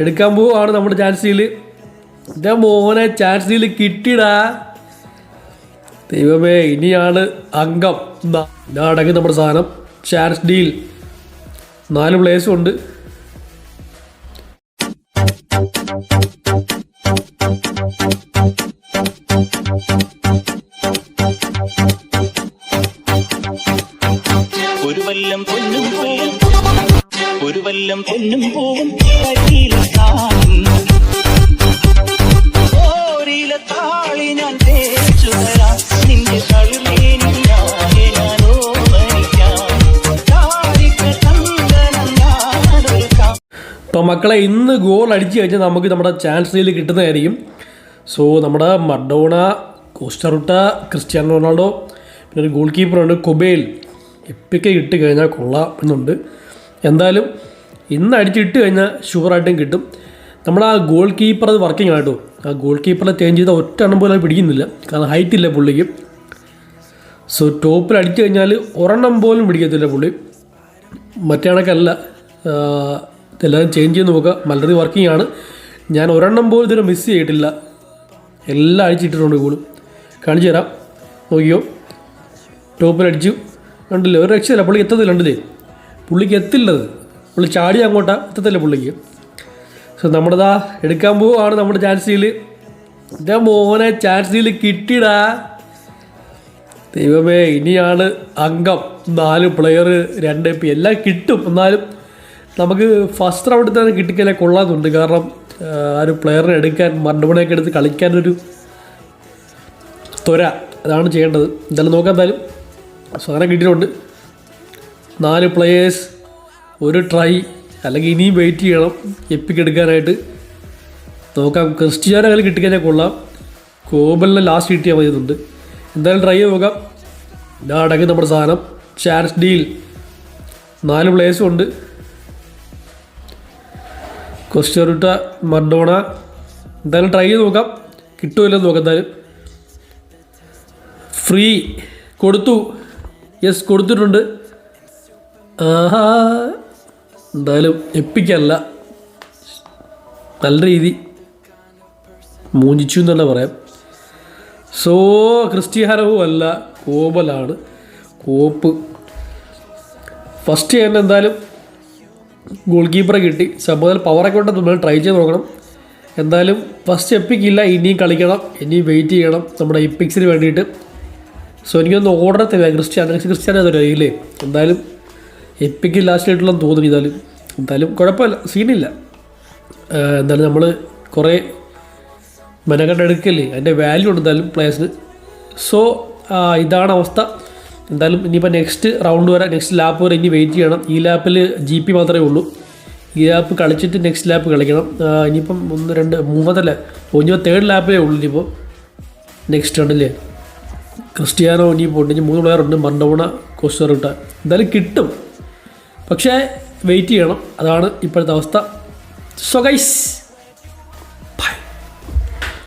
എടുക്കാൻ പോവാണ് നമ്മുടെ ചാൻസ് ഡീൽ മോനെ ചാൻസ് കിട്ടിടാ ദൈവമേ ഇനിയാണ് അംഗം. അടങ്ങി നമ്മുടെ സാധനം. Chance deal. നാല് പ്ലേസും ഉണ്ട്. ഒരു വല്ലം പൊന്നും ഒരു വല്ലം പൊന്നും പൂവും കരിയിലെത്താൻ ഓരില താളി ഞാൻ തേച്ചു തരാം. നിന്റെ തളിർമേനിയാകെ ഞാൻ ഓമനിക്കാം താരിക്ക തങ്കനം ഞാനൊരുക്കാം ഇപ്പം മക്കളെ ഇന്ന് ഗോൾ അടിച്ചു കഴിഞ്ഞാൽ നമുക്ക് നമ്മുടെ ചാൻസ് ഡീൽ കിട്ടുന്നതായിരിക്കും. സോ നമ്മുടെ മർഡോണ കോസ്റ്ററുട്ട ക്രിസ്ത്യാനോ റൊണാൾഡോ പിന്നെ ഒരു ഗോൾ കീപ്പറുണ്ട് കൊബേൽ. എപ്പിക്കെ ഇട്ട് കഴിഞ്ഞാൽ കൊള്ളാം എന്നുണ്ട്. എന്തായാലും ഇന്ന് അടിച്ചിട്ട് കഴിഞ്ഞാൽ ഷുവറായിട്ടും കിട്ടും. നമ്മൾ ആ ഗോൾ കീപ്പർ അത് വർക്കിംഗ് ആട്ടോ ആ ഗോൾ കീപ്പറെ ചേഞ്ച് ചെയ്താൽ ഒറ്റ എണ്ണം പോലും പിടിക്കുന്നില്ല. കാരണം ഹൈറ്റ് ഇല്ല പുള്ളിക്ക്. സോ ടോപ്പിൽ അടിച്ചു കഴിഞ്ഞാൽ ഒരെണ്ണം പോലും പിടിക്കത്തില്ല പുള്ളി. മറ്റേ കണക്കല്ല. ഇതെല്ലാം ചേഞ്ച് ചെയ്ത് നോക്കുക. മലറി വർക്കിംഗ് ആണ്. ഞാൻ ഒരെണ്ണം പോലും ഇതുവരെ മിസ് ചെയ്തിട്ടില്ല. എല്ലാം അടിച്ചിട്ടിട്ടുണ്ട് ഗോളും കാണിച്ചു തരാം. നോക്കിയോ ടോപ്പിൽ അടിച്ചു. കണ്ടില്ലേ? ഒരു രക്ഷയില്ല. പുള്ളി എത്തത്തില്ല കണ്ടില്ലേ പുള്ളിക്ക് എത്തില്ലത്. പുള്ളി ചാടി അങ്ങോട്ടാ എത്തത്തില്ല പുള്ളിക്ക്. സോ നമ്മുടെതാ എടുക്കാൻ പോവാണ് നമ്മുടെ ചാൻസ് ഡീൽ എന്റെ മോനെ ചാൻസ് ഡീൽ കിട്ടിടാ ദൈവമേ ഇനിയാണ് അംഗം. നാല് പ്ലെയർ രണ്ട് പി എല്ലാം കിട്ടും. എന്നാലും നമുക്ക് ഫസ്റ്റ് റൗണ്ടിൽ തന്നെ കിട്ടിക്കല്ലേ കൊള്ളാമെന്നുണ്ട്. കാരണം ആ ഒരു പ്ലെയറിനെ എടുക്കാൻ മണ്ണുപണിയൊക്കെ എടുത്ത് കളിക്കാനൊരു ത്വര. അതാണ് ചെയ്യേണ്ടത്. എന്തായാലും നോക്കാം എന്തായാലും. സാധനം കിട്ടിയിട്ടുണ്ട്. നാല് പ്ലെയേഴ്സ് ഒരു ട്രൈ അല്ലെങ്കിൽ ഇനിയും വെയിറ്റ് ചെയ്യണം എപ്പിക്ക് എടുക്കാനായിട്ട്. നോക്കാം ക്രിസ്റ്റിയാനോ കയ്യിൽ കിട്ടിക്കഴിഞ്ഞാൽ കൊള്ളാം. കോബലിനെ ലാസ്റ്റ് കിട്ടിയാൽ മതിയെന്നുണ്ട് എന്തായാലും ട്രൈ ചെയ്ത് നോക്കാം. ഞാൻ അടങ്ങി നമ്മുടെ സാധനം. ചാൻസ് ഡീൽ നാല് പ്ലേസും ഉണ്ട്. കൊസ്റ്ററുട്ട മർഡോണ. എന്തായാലും ട്രൈ ചെയ്ത് നോക്കാം. കിട്ടുമല്ലോ നോക്കാം എന്തായാലും. ഫ്രീ കൊടുത്തു. യെസ് കൊടുത്തിട്ടുണ്ട്. എന്തായാലും എപ്പിക്കല്ല. നല്ല രീതി. മൂഞ്ചിച്ചു എന്നല്ല പറയാം. സോ ക്രിസ്ത്യാനവും അല്ല കോബലാണ് കോപ്പ്. ഫസ്റ്റ് തന്നെ എന്തായാലും ഗോൾ കീപ്പറെ കിട്ടി. സംഭവത്തിൽ പവറൊക്കെ കൊണ്ട് നമ്മൾ ട്രൈ ചെയ്ത് നോക്കണം. എന്തായാലും ഫസ്റ്റ് എപ്പിക്കില്ല ഇനിയും കളിക്കണം ഇനിയും വെയിറ്റ് ചെയ്യണം നമ്മുടെ ഇപ്പിക്സിന് വേണ്ടിയിട്ട്. സോ എനിക്കൊന്ന് ഓർഡർ തരാം ക്രിസ്ത്യാനോ ക്രിസ്ത്യാനോ അതൊരു ഇല്ലേ? എന്തായാലും എപ്പിക്ക് ലാസ്റ്റ് ആയിട്ടുള്ള തോന്നുന്നു എന്തായാലും എന്തായാലും കുഴപ്പമില്ല സീനില്ല എന്തായാലും നമ്മൾ കുറേ മെനക്കെട്ടെടുക്കല്ലേ അതിന്റെ വാല്യൂ ഉണ്ട് എന്തായാലും പ്ലേയേഴ്സിന് സോ ഇതാണ് അവസ്ഥ. എന്തായാലും ഇനിയിപ്പോൾ നെക്സ്റ്റ് റൗണ്ട് വരെ നെക്സ്റ്റ് ലാപ്പ് വരെ ഇനി വെയിറ്റ് ചെയ്യണം. ഈ ലാപ്പിൽ ജി പി മാത്രമേ ഉള്ളൂ. ഈ ലാപ്പ് കളിച്ചിട്ട് നെക്സ്റ്റ് ലാപ്പ് കളിക്കണം. ഇനിയിപ്പം ഒന്ന് രണ്ട് മൂന്നതല്ല ഇനിയിപ്പോൾ തേർഡ് ലാപ്പേ ഉള്ളൂ ഇനിയിപ്പോൾ നെക്സ്റ്റ് ഉണ്ടല്ലേ ക്രിസ്റ്റിയാനോ ഇനിയിപ്പോൾ ഉണ്ട്. ഇനി മൂന്ന് പ്ലെയർ ഉണ്ട്. മണ്ടോണ കോസ്റ്ററിട്ട എന്തായാലും കിട്ടും. പക്ഷേ വെയിറ്റ് ചെയ്യണം. അതാണ് ഇപ്പോഴത്തെ അവസ്ഥ. So guys